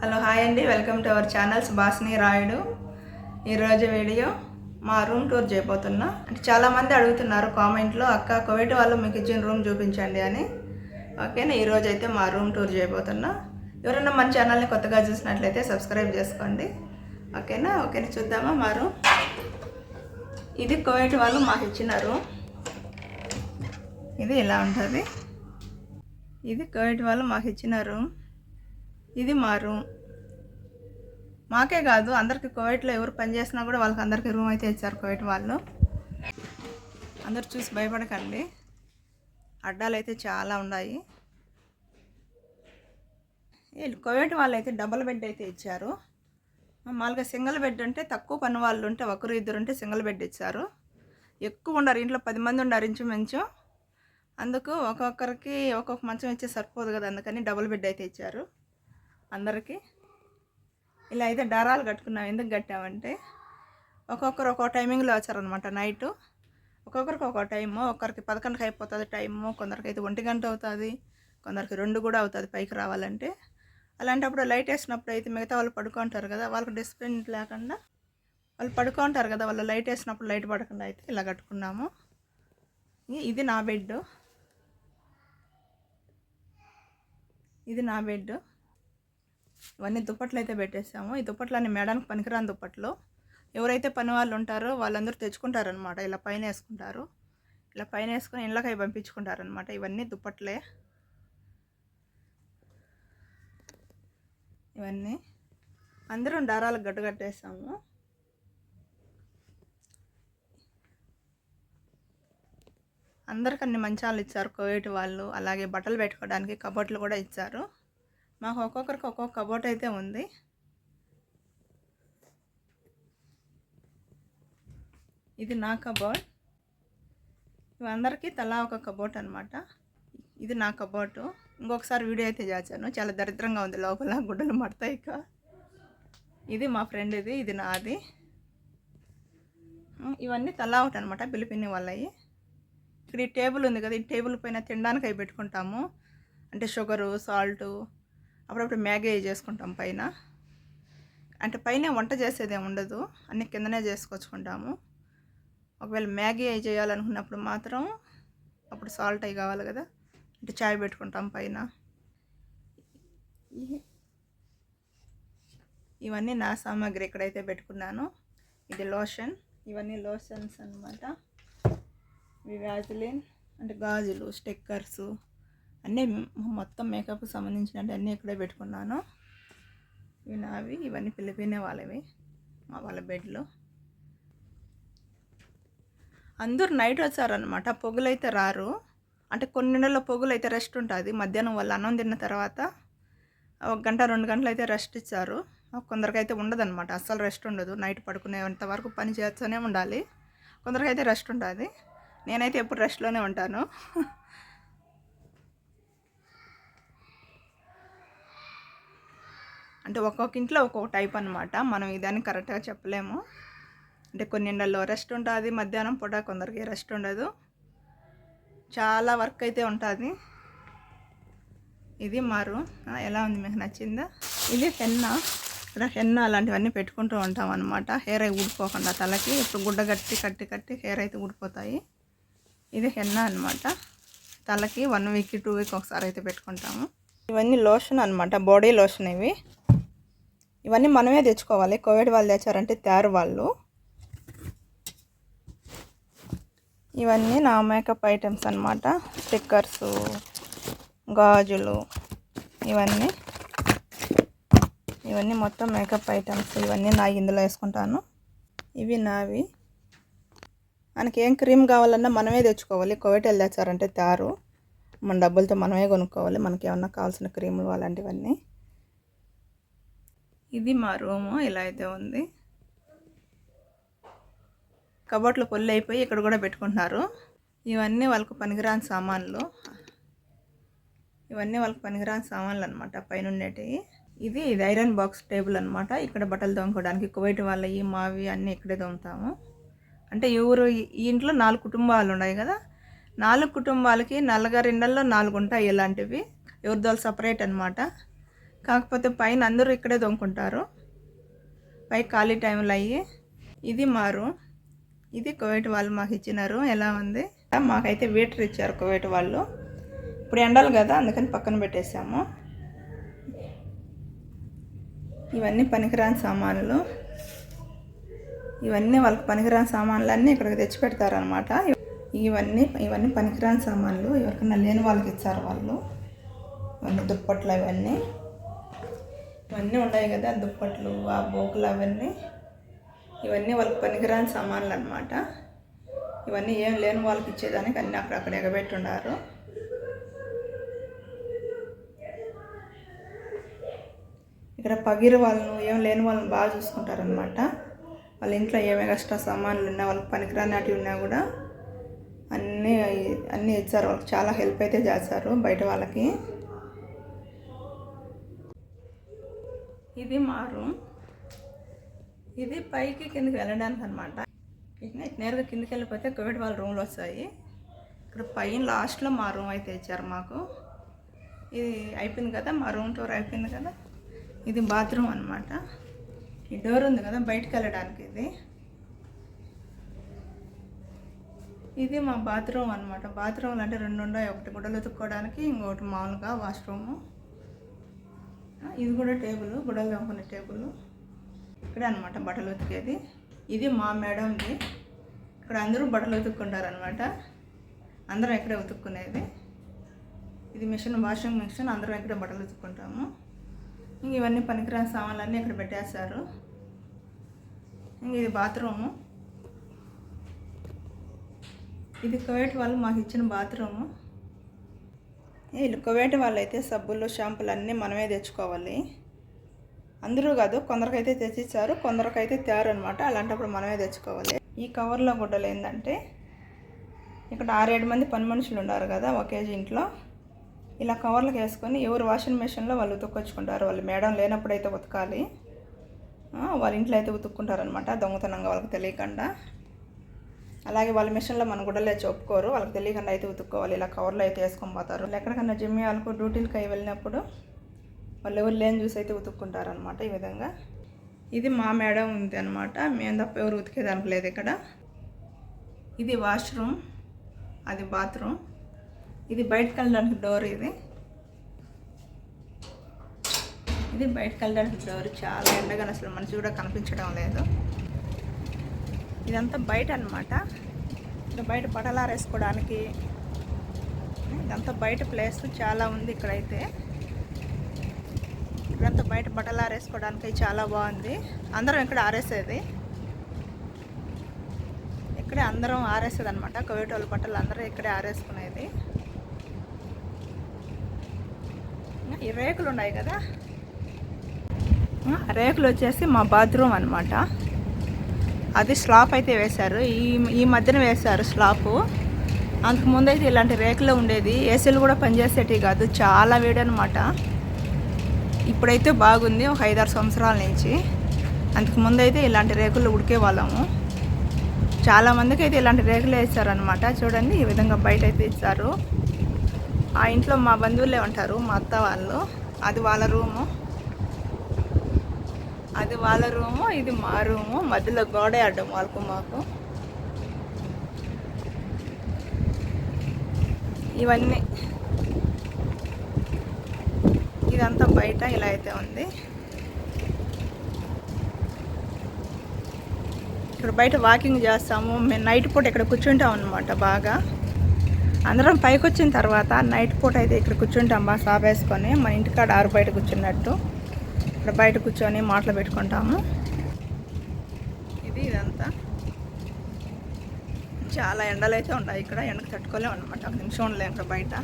Hello hi అండి. Welcome to our channel Subhashni Rayudu. ఈరోజు video మా రూమ్ టూర్ చేయబోతున్నా. అంటే చాలామంది అడుగుతున్నారు కామెంట్లో అక్క కోవిడ్ వాళ్ళు మీకు ఇచ్చిన రూమ్ చూపించండి అని. ఓకేనా? ఈరోజు అయితే మా రూమ్ టూర్ చేయబోతున్నా. ఎవరైనా మన ఛానల్ని కొత్తగా చూసినట్లయితే సబ్స్క్రైబ్ చేసుకోండి. ఓకేనా? ఓకేనా? చూద్దామా మా రూమ్? ఇది కోవిడ్ వాళ్ళు మాకు ఇచ్చిన రూమ్. ఇది ఇలా ఉంటుంది? ఇది కోవిడ్ వాళ్ళు మాకు ఇచ్చిన రూమ్. ఇది మారు మాకే కాదు అందరికీ కోవిడ్లో ఎవరు పని చేసినా కూడా వాళ్ళకి అందరికీ రూమ్ అయితే ఇచ్చారు కోవిడ్ వాళ్ళు. అందరు చూసి భయపడకండి. అడ్డాలు అయితే చాలా ఉన్నాయి. వీళ్ళు కోవిడ్ వాళ్ళు అయితే డబుల్ బెడ్ అయితే ఇచ్చారు. మామూలుగా సింగిల్ బెడ్ ఉంటే తక్కువ పని వాళ్ళు ఉంటే ఒకరు ఇద్దరు ఉంటే సింగిల్ బెడ్ ఇచ్చారు. ఎక్కువ ఉండరు ఇంట్లో పది మంది ఉండరు ఇంచుమించు. అందుకు ఒక్కొక్కరికి ఒక్కొక్క మంచం ఇచ్చే సరిపోదు కదా అందుకని డబుల్ బెడ్ అయితే ఇచ్చారు. అందరికీ ఇలా అయితే డరాలు కట్టుకున్నాం. ఎందుకు కట్టామంటే ఒక్కొక్కరు ఒక్కో టైమింగ్లో వచ్చారనమాట నైట్. ఒక్కొక్కరికి ఒక్కో టైము. ఒక్కరికి పదకొండుకి అయిపోతుంది టైము. కొందరికి అయితే ఒంటి గంట అవుతుంది. కొందరికి రెండు కూడా అవుతుంది పైకి రావాలంటే. అలాంటప్పుడు లైట్ వేసినప్పుడు అయితే మిగతా వాళ్ళు పడుకుంటారు కదా వాళ్ళకి డిసిప్లిన్ లేకుండా వాళ్ళు పడుకుంటారు కదా వాళ్ళు లైట్ వేసినప్పుడు లైట్ పడకుండా అయితే ఇలా కట్టుకున్నాము. ఇది నా బెడ్ ఇది నా బెడ్ ఇవన్నీ దుప్పట్లు అయితే పెట్టేసాము. ఈ దుప్పట్లు అన్ని మేడానికి పనికిరాని దుప్పట్లు. ఎవరైతే పని వాళ్ళు ఉంటారో వాళ్ళందరూ తెచ్చుకుంటారనమాట ఇలా పైన వేసుకుంటారు. ఇలా పైన వేసుకొని ఇళ్ళకై పంపించుకుంటారనమాట ఇవన్నీ దుప్పట్లే. ఇవన్నీ. అందరం దారాలకు గడ్డ కట్టేసాము. అందరికి అన్ని మంచాలు ఇచ్చారు కోవిడ్ వాళ్ళు. అలాగే బట్టలు పెట్టుకోవడానికి కబోర్డ్లు కూడా ఇచ్చారు. మాకు ఒక్కొక్కరికి ఒక్కొక్క కబోర్డ్ అయితే ఉంది. ఇది నా కబోర్డ్. ఇవి అందరికీ తలా ఒక కబోర్డ్ అనమాట ఇది నా కబోర్డు. ఇంకొకసారి వీడియో అయితే చేశాను. చాలా దరిద్రంగా ఉంది లోపల. గుడ్డలు మడతాయి ఇక. ఇది మా ఫ్రెండ్ ఇది ఇది నాది. ఇవన్నీ తలా ఒకటి అనమాట పిలిపిన్ని వాళ్ళవి ఇక్కడ ఈ టేబుల్ ఉంది కదా ఈ టేబుల్ పైన తినడానికి అవి పెట్టుకుంటాము. అంటే షుగరు సాల్టు అప్పుడప్పుడు మ్యాగీ చేసుకుంటాం పైన. అంటే పైన వంట చేసేది ఏమి ఉండదు. అన్ని కిందనే చేసుకొచ్చుకుంటాము. ఒకవేళ మ్యాగీ అవి చేయాలనుకున్నప్పుడు మాత్రం అప్పుడు సాల్ట్ అవి కావాలి కదా. అంటే చాయ్ పెట్టుకుంటాం పైన. ఇవన్నీ నా సామాగ్రి ఇక్కడైతే పెట్టుకున్నాను. ఇది లోషన్. ఇవన్నీ లోషన్స్ అన్నమాట. ఇవి వ్యాజిలిన్ అంటే గాజులు స్టిక్కర్స్. అన్నీ మొత్తం మేకప్ సంబంధించినవి అన్నీ ఇక్కడే పెట్టుకున్నాను. ఇవి నావి ఇవన్నీ పిలిపినే వాళ్ళవి మా వాళ్ళ బెడ్లో అందరూ నైట్ వచ్చారనమాట పొగులైతే రారు. అంటే కొన్ని నెలల పొగులు అయితే రెస్ట్ ఉంటుంది. మధ్యాహ్నం వాళ్ళు అన్నం తిన్న తర్వాత ఒక గంట రెండు గంటలు అయితే రెస్ట్ ఇచ్చారు. కొందరికైతే ఉండదన్నమాట అస్సలు రెస్ట్ ఉండదు. నైట్ పడుకునేంత వరకు పని చేస్తూనే ఉండాలి. కొందరికైతే రెస్ట్ ఉంటుంది. నేనైతే ఎప్పుడు రెస్ట్లోనే ఉంటాను. అంటే ఒక్కొక్క ఇంట్లో ఒక్కొక్క టైప్ అనమాట మనం ఇదని కరెక్ట్గా చెప్పలేము. అంటే కొన్ని ఇళ్ళల్లో రెస్ట్ ఉంటుంది మధ్యాహ్నం పూట కొందరికి రెస్ట్ ఉండదు. చాలా వర్క్ అయితే ఉంటుంది. ఇది మారు. ఎలా ఉంది? మీకు నచ్చిందా? ఇది హెన్న. ఇక్కడ హెన్న అలాంటివన్నీ పెట్టుకుంటూ ఉంటాం అనమాట హెయిర్ అయి ఊడిపోకుండా తలకి ఇప్పుడు గుడ్డ కట్టి కట్టి కట్టి హెయిర్ అయితే ఊడిపోతాయి. ఇది హెన్న అనమాట తలకి వన్ వీక్ టూ వీక్ ఒకసారి అయితే పెట్టుకుంటాము. ఇవన్నీ లోషన్ అనమాట బాడీ లోషన్ ఇవి. ఇవన్నీ మనమే తెచ్చుకోవాలి. కోవిడ్ వాళ్ళు తెచ్చారంటే తయారు వాళ్ళు. ఇవన్నీ నా మేకప్ ఐటమ్స్ అన్నమాట. స్టిక్కర్స్ గాజులు ఇవన్నీ. ఇవన్నీ మొత్తం మేకప్ ఐటమ్స్ ఇవన్నీ నా ఇందులో వేసుకుంటాను. ఇవి నావి. మనకి ఏం క్రీమ్ కావాలన్నా మనమే తెచ్చుకోవాలి. కోవిడ్ వాళ్ళు తెచ్చారంటే తారు మన డబ్బులతో మనమే కొనుక్కోవాలి. మనకి ఏమన్నా కావాల్సిన క్రీములు అలాంటివన్నీ. ఇది మా రూము ఇలా అయితే ఉంది. కబోర్డ్లో పొల్లు అయిపోయి ఇక్కడ కూడా పెట్టుకుంటున్నారు. ఇవన్నీ వాళ్ళకు పనికిరాని సామాన్లు. ఇవన్నీ వాళ్ళకి పనికిరాని సామాన్లు అనమాట పైన ఉండేటివి ఇది ఇది ఐరన్ బాక్స్ టేబుల్ అనమాట ఇక్కడ బట్టలు తోముకోవడానికి కువైట్ వాళ్ళవి మావి అన్నీ ఇక్కడే తోముతాము. అంటే ఈ ఊరు ఈ ఇంట్లో నాలుగు కుటుంబాలు ఉన్నాయి కదా. నాలుగు కుటుంబాలకి నలుగురిండల్లో నాలుగు ఉంటాయి ఇలాంటివి. ఎవరిదో సపరేట్ అనమాట కాకపోతే పైన అందరూ ఇక్కడే దొంకుంటారు పై ఖాళీ టైంలో అయ్యి ఇది మారు. ఇది కువైట్ వాళ్ళు మాకు ఇచ్చినారు. ఎలా ఉంది? మాకైతే వీటర్ ఇచ్చారు కువైట్ వాళ్ళు. ఇప్పుడు ఎండాలి కదా అందుకని పక్కన పెట్టేసాము ఇవన్నీ పనికిరాని సామాన్లు. ఇవన్నీ వాళ్ళకి పనికిరాని సామాన్లన్నీ ఇక్కడికి తెచ్చి పెడతారనమాట ఇవన్నీ ఇవన్నీ పనికిరాని సామాన్లు. ఎవరికైనా లేని వాళ్ళకి ఇచ్చారు వాళ్ళు. ఇవన్నీ దుప్పట్లు ఇవన్నీ ఇవన్నీ ఉన్నాయి కదా దుప్పట్లు ఆ బోకులు అవన్నీ. ఇవన్నీ వాళ్ళకి పనికిరాని సామాన్లు అనమాట ఇవన్నీ ఏం లేని వాళ్ళకి ఇచ్చేదానికి అన్నీ అక్కడక్కడ ఎగబెట్టున్నారు ఇక్కడ పగిరి వాళ్ళను ఏం లేని వాళ్ళని బాగా చూసుకుంటారనమాట వాళ్ళ ఇంట్లో ఏమేమి కష్ట సామాన్లు ఉన్నా వాళ్ళకి పనికిరాని ఉన్నా కూడా అన్నీ అన్నీ ఇచ్చారు. వాళ్ళకి చాలా హెల్ప్ అయితే చేస్తారు బయట వాళ్ళకి. ఇది మా రూమ్. ఇది పైకి కిందకి వెళ్ళడానికి అనమాట నేరుగా కిందకి వెళ్ళిపోతే కోవిడ్ వాళ్ళ రూమ్లు వస్తాయి ఇక్కడ పైన లాస్ట్లో మా రూమ్ అయితే ఇచ్చారు మాకు. ఇది అయిపోయింది కదా మా రూమ్ టూర్ అయిపోయింది కదా. ఇది బాత్రూమ్ అనమాట ఈ డోర్ ఉంది కదా బయటకు వెళ్ళడానికి ఇది. ఇది మా బాత్రూమ్ అనమాట బాత్రూమ్లు అంటే రెండు ఉన్నాయి ఒకటి గుడ్డలు ఉతుక్కోవడానికి ఇంకొకటి మామూలుగా వాష్రూము. ఇది కూడా టేబుల్ గుడలు తమ్ముకునే టేబుల్. ఇక్కడే అనమాట బట్టలు ఉతికేది. ఇది మా మేడంది. ఇక్కడ అందరూ బట్టలు ఉతుక్కుంటారు అనమాట అందరం ఇక్కడే ఉతుక్కునేది. ఇది మిషన్ వాషింగ్ మిషన్ అందరం ఇక్కడే బట్టలు ఉతుక్కుంటాము. ఇంక ఇవన్నీ పనికిరాని సామాన్లన్నీ ఇక్కడ పెట్టేస్తారు ఇంక ఇది బాత్రూము. ఇది కోవిడ్ వాళ్ళు మాకు ఇచ్చిన బాత్రూము. వీళ్ళు కువైట్ వాళ్ళు అయితే సబ్బులు షాంపులు అన్నీ మనమే తెచ్చుకోవాలి. అందరూ కాదు కొందరికైతే తెచ్చిచ్చారు కొందరికైతే తేరు అనమాట అలాంటప్పుడు మనమే తెచ్చుకోవాలి. ఈ కవర్లో గుడ్డలు ఏంటంటే ఇక్కడ ఆరేడు మంది పని మనుషులు ఉన్నారు కదా ఒకే ఇంట్లో. ఇలా కవర్లకు వేసుకొని ఎవరు వాషింగ్ మెషిన్లో వాళ్ళు ఉతుక్కొచ్చుకుంటారు. వాళ్ళు మేడం లేనప్పుడు అయితే ఉతకాలి వాళ్ళ ఇంట్లో అయితే ఉతుక్కుంటారనమాట దొంగతనంగా వాళ్ళకి తెలియకుండా. అలాగే వాళ్ళ మిషన్లో మన గుడ్డలే చెప్పుకోరు. వాళ్ళకి తెలియకుండా అయితే ఉతుక్కోవాలి. ఇలా కవర్లో అయితే వేసుకొని పోతారు. ఎక్కడికన్నా జిమ్ వాళ్ళకు డ్యూటీలకి అయి వెళ్ళినప్పుడు వాళ్ళు ఎవరు లేని చూసి అయితే ఉతుక్కుంటారనమాట ఈ విధంగా. ఇది మా మేడం ఉంది అనమాట మేము తప్ప ఎవరు ఉతికేదానికి లేదు ఇక్కడ. ఇది వాష్రూమ్. అది బాత్రూమ్. ఇది బయటకు వెళ్ళడానికి డోర్ ఇది. ఇది బయటకు వెళ్ళడానికి డోర్. చాలా ఎండగా అసలు మనిషి కూడా కనిపించడం లేదు. ఇదంతా బయట అనమాట ఇక్కడ బయట పటలారేసుకోవడానికి ఇదంతా బయట ప్లేస్ చాలా ఉంది ఇక్కడైతే. ఇక్కడంతా బయట బట్టలు ఆరేసుకోవడానికి చాలా బాగుంది. అందరం ఇక్కడ ఆరేసేది. ఇక్కడే అందరం ఆరేసేది అనమాట కోవిడ్ వాళ్ళ బట్టలు అందరూ ఇక్కడే ఆరేసుకునేది. ఈ రేకులు ఉన్నాయి కదా. రేకులు వచ్చేసి మా బాత్రూమ్ అనమాట అది స్లాప్ అయితే వేశారు. ఈ ఈ మధ్యన వేశారు స్లాపు. అంతకు ముందు అయితే ఇలాంటి రేకులు ఉండేది. ఏసీలు కూడా పనిచేసేటివి కాదు. చాలా వేడి అనమాట ఇప్పుడైతే బాగుంది. ఒక ఐదారు సంవత్సరాల నుంచి. అంతకు ముందు అయితే ఇలాంటి రేకులు ఉడికే వాళ్ళము. చాలామందికి అయితే ఇలాంటి రేకులు వేస్తారనమాట చూడండి ఈ విధంగా బయట అయితే ఇస్తారు ఆ ఇంట్లో మా బంధువులే ఉంటారు. మా అత్త వాళ్ళు. అది వాళ్ళ రూము. అది వాళ్ళ రూము ఇది మా రూము. మధ్యలో గోడే అడ్డం వాళ్ళకు మాకు. ఇవన్నీ. ఇదంతా బయట ఇలా అయితే ఉంది. ఇక్కడ బయట వాకింగ్ చేస్తాము. మేము నైట్ పూట ఇక్కడ కూర్చుంటాం అనమాట బాగా. అందరం పైకి వచ్చిన తర్వాత నైట్ పూట అయితే ఇక్కడ కూర్చుంటాం బాగా సాపేసుకొని మన ఇంటికాడ ఆరు బయట కూర్చున్నట్టు. ఇక్కడ బయట కూర్చొని మాటలు పెట్టుకుంటాము. ఇది ఇదంతా. చాలా ఎండలు అయితే ఉన్నాయి ఇక్కడ ఎండకు తట్టుకోలేము అనమాట ఒక నిమిషం ఉండలేము ఇక్కడ బయట.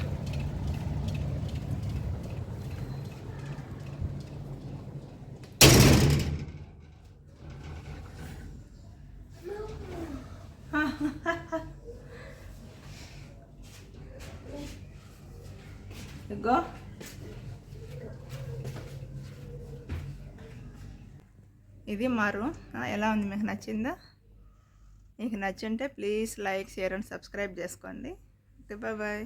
ఇగో ఇది మారు. ఎలా ఉంది? మీకు నచ్చిందా? మీకు నచ్చుంటే please like share and subscribe చేసుకోండి. Okay bye.